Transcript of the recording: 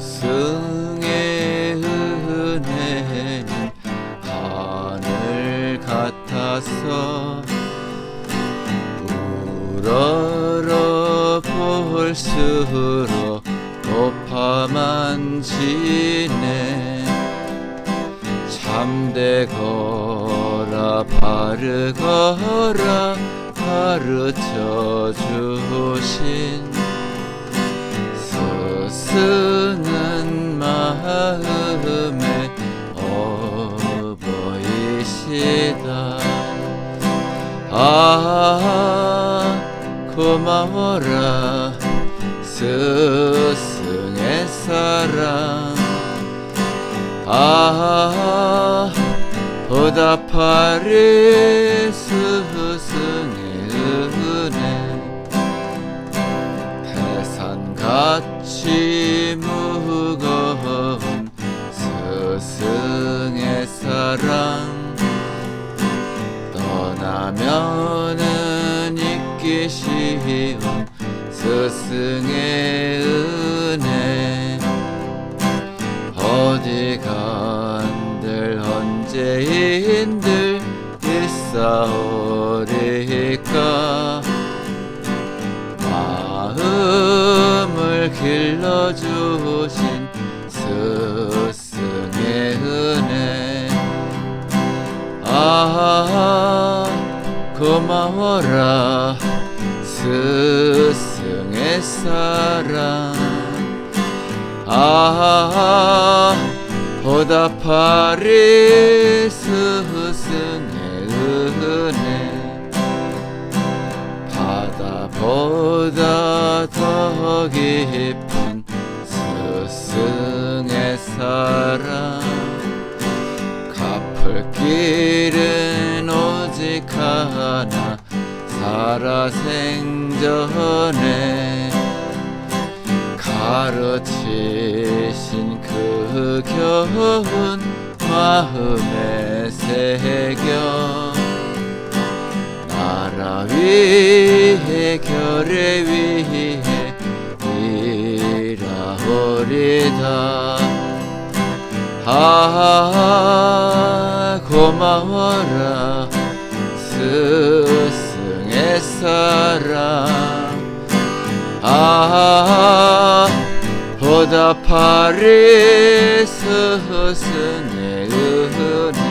스승의 은혜는 하늘 같아서 우러러 볼수록 높아만 지네. 참되거라 바르거라 가르쳐 주신 스승 아 고마워라. 스승의 사랑. 아 보답하리 스승의 은혜. 태산같이 무거운 스승의 사랑 떠나면은 잊기 쉬운 스승의 은혜. 어디 간들 언제인들 일사오리까? 마음을 길러주신 스승의 은혜. 아 고마워라. 스승의 사랑. 아 보답하리 스승의 은혜. 바다보다 더 깊은 스승의 사랑 오직 하나 살아생전에 가르치신 그 교훈 마음에 새겨 나라 위에 결의 위에 일하오리다. 아 고마워라 스승의 사랑. 아하 보답하리 스승의 은혜.